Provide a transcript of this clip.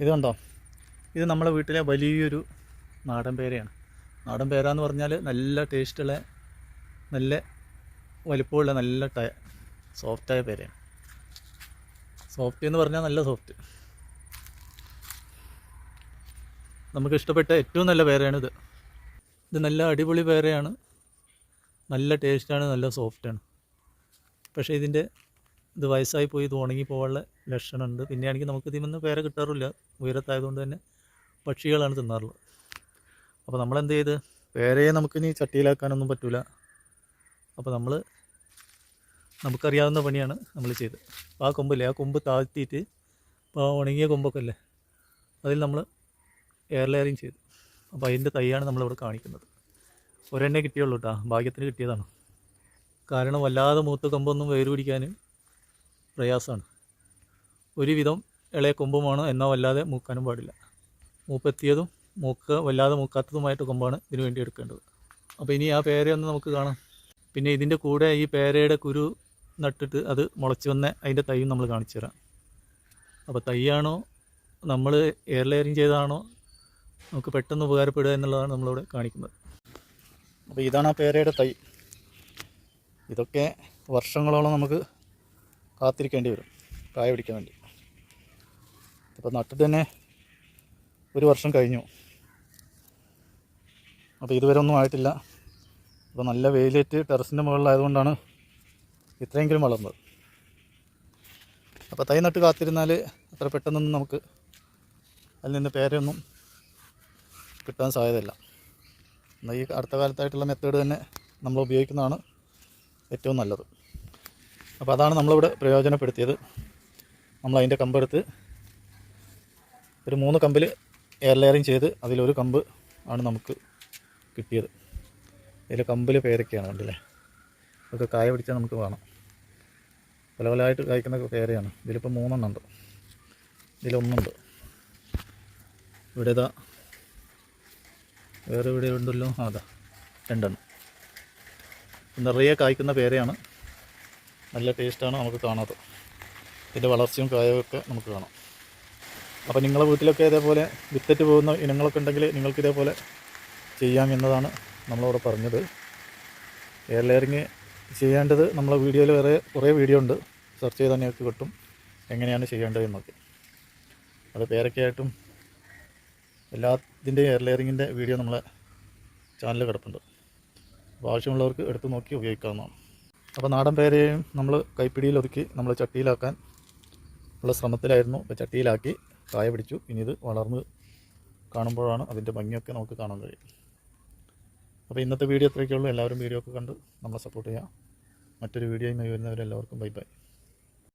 ഇത് കണ്ടോ? ഇത് നമ്മളെ വീട്ടിലെ വലിയൊരു നാടൻ പേരയാണ്. നാടൻ പേര എന്ന് പറഞ്ഞാൽ നല്ല ടേസ്റ്റുള്ള നല്ല വലിപ്പമുള്ള നല്ല ടയ സോഫ്റ്റായ പേരയാണ്. സോഫ്റ്റ് എന്ന് പറഞ്ഞാൽ നല്ല സോഫ്റ്റ് നമുക്ക് ഇഷ്ടപ്പെട്ട ഏറ്റവും നല്ല പേരയാണിത് ഇത്. നല്ല അടിപൊളി പേരയാണ്. നല്ല ടേസ്റ്റാണ് നല്ല സോഫ്റ്റാണ് പക്ഷേ ഇതിന്റെ ഇത് വയസ്സായി പോയി ഇത് ഉണങ്ങി പോകാനുള്ള ലക്ഷണമുണ്ട്. പിന്നെയാണെങ്കിൽ നമുക്ക് ഇതിൽ നിന്ന് പേര കിട്ടാറില്ല. ഉയരത്തായതുകൊണ്ട് തന്നെ പക്ഷികളാണ് തിന്നാറുള്ളത്. അപ്പോൾ നമ്മൾ നമ്മളെന്ത് ചെയ്ത്? പേരയെ നമുക്കിനി ചട്ടിയിലാക്കാനൊന്നും പറ്റില്ല അപ്പോൾ നമ്മൾ നമുക്കറിയാവുന്ന പണിയാണ് നമ്മൾ ചെയ്തത്. അപ്പോൾ ആ കൊമ്പില്ലേ? ആ കൊമ്പ് താഴ്ത്തിയിട്ട് ഇപ്പോൾ ഉണങ്ങിയ കൊമ്പൊക്കെ അല്ലേ അതിൽ നമ്മൾ എയർ ലെയറിങ് ചെയ്തു. അപ്പോൾ അതിന്റെ തൈയാണ് നമ്മളിവിടെ കാണിക്കുന്നത്. ഒരെണ്ണേ കിട്ടിയുള്ളൂ കേട്ടോ. ഭാഗ്യത്തിന് കിട്ടിയതാണ്. കാരണം വല്ലാതെ മൂത്ത കൊമ്പൊന്നും വേര് പിടിക്കാൻ പ്രയാസമാണ്. ഒരുവിധം ഇളയ കൊമ്പുമാണ് എന്നാൽ വല്ലാതെ മൂക്കാനും പാടില്ല. മൂപ്പെത്തിയതും മൂക്ക് വല്ലാതെ മൂക്കാത്തതുമായിട്ട് കൊമ്പാണ് ഇതിനു വേണ്ടി എടുക്കേണ്ടത്. അപ്പോൾ ഇനി ആ പേരയൊന്ന് നമുക്ക് കാണാം. പിന്നെ ഇതിന്റെ കൂടെ ഈ പേരയുടെ കുരു നട്ടിട്ട് അത് മുളച്ച് വന്ന അതിന്റെ തൈയും നമ്മൾ കാണിച്ചു തരാം. അപ്പോൾ തൈയാണോ നമ്മൾ എയർ ലെയറിങ് ചെയ്താണോ നമുക്ക് പെട്ടെന്ന് ഉപകാരപ്പെടുക എന്നുള്ളതാണ് നമ്മളിവിടെ കാണിക്കുന്നത്. അപ്പോൾ ഇതാണ് ആ പേരയുടെ തൈ. ഇതൊക്കെ വർഷങ്ങളോളം നമുക്ക് കാത്തിരിക്കേണ്ടി വരും കായ പിടിക്കാൻ വേണ്ടി. അപ്പോൾ നട്ടിട്ട് തന്നെ ഒരു വർഷം കഴിഞ്ഞു. അപ്പോൾ ഇതുവരെ ഒന്നും ആയിട്ടില്ല. അപ്പോൾ നല്ല വെയിലേറ്റ് ടെറസിന്റെ മുകളിലായതുകൊണ്ടാണ് ഇത്രയെങ്കിലും വളർന്നത്. അപ്പോൾ തൈ നട്ട് കാത്തിരുന്നാൽ അത്ര പെട്ടെന്നൊന്നും നമുക്ക് അതിൽ നിന്ന് പേരൊന്നും കിട്ടാൻ സാധ്യതയില്ല. എന്നാൽ ഈ അടുത്ത കാലത്തായിട്ടുള്ള മെത്തേഡ് തന്നെ നമ്മൾ ഉപയോഗിക്കുന്നതാണ് ഏറ്റവും നല്ലത്. അപ്പോൾ അതാണ് നമ്മളിവിടെ പ്രയോജനപ്പെടുത്തിയത്. നമ്മൾ അതിന്റെ കമ്പെടുത്ത് ഒരു മൂന്ന് കമ്പിൽ എയർ ലെയറിങ് ചെയ്ത് അതിലൊരു കമ്പ് ആണ് നമുക്ക് കിട്ടിയത്. ഇതിൽ കമ്പിൽ പേരൊക്കെയാണ് കണ്ടില്ലേ? അതൊക്കെ കായ പിടിച്ചാൽ നമുക്ക് വേണം പല പലതായിട്ട് കായ്ക്കുന്ന പേരയാണ്. ഇതിലിപ്പോൾ മൂന്നെണ്ണം ഉണ്ട്. ഇതിലൊന്നുണ്ട് ഇവിടെ വേറെ ഇവിടെ ഉണ്ടല്ലോ? അതാ രണ്ടെണ്ണം. നിറയെ കായ്ക്കുന്ന പേരയാണ്. നല്ല ടേസ്റ്റാണ് നമുക്ക് കാണാത്തത്. ഇതിന്റെ വളർച്ചയും കായൊക്കെ നമുക്ക് കാണാം. അപ്പോൾ നിങ്ങളുടെ വീട്ടിലൊക്കെ ഇതേപോലെ വിത്തറ്റ് പോകുന്ന ഇനങ്ങളൊക്കെ ഉണ്ടെങ്കിൽ നിങ്ങൾക്ക് ഇതേപോലെ ചെയ്യാം എന്നതാണ് നമ്മളവിടെ പറഞ്ഞത്. എയർ ലെയറിങ് ചെയ്യേണ്ടത് നമ്മളെ വീഡിയോയിൽ വേറെ കുറേ വീഡിയോ ഉണ്ട്. സെർച്ച് ചെയ്താൽ നിങ്ങൾക്ക് കിട്ടും. എങ്ങനെയാണ് ചെയ്യേണ്ടത് എന്നൊക്കെ അത് പേരൊക്കെയായിട്ടും എല്ലാത്തിന്റെയും എയർ ലെയറിങ്ങിന്റെ വീഡിയോ നമ്മളെ ചാനൽ കിടപ്പുണ്ട്. അപ്പോൾ ആവശ്യമുള്ളവർക്ക് എടുത്ത് നോക്കി ഉപയോഗിക്കാവുന്നതാണ്. അപ്പോൾ നാടൻ പേരയും നമ്മൾ കൈപ്പിടിയിലൊതുക്കി നമ്മൾ ചട്ടിയിലാക്കാൻ ഉള്ള ശ്രമത്തിലായിരുന്നു. അപ്പോൾ ചട്ടിയിലാക്കി കായ പിടിച്ചു. ഇനി ഇത് വളർന്ന് കാണുമ്പോഴാണ് അതിന്റെ ഭംഗിയൊക്കെ നമുക്ക് കാണാൻ കഴിയും. അപ്പോൾ ഇന്നത്തെ വീഡിയോ അത്രയൊക്കെയുള്ളൂ എല്ലാവരും വീഡിയോ ഒക്കെ കണ്ട് നമ്മളെ സപ്പോർട്ട് ചെയ്യുക മറ്റൊരു വീഡിയോയുമായി വരുന്നവരെല്ലാവർക്കും ബൈ ബൈ.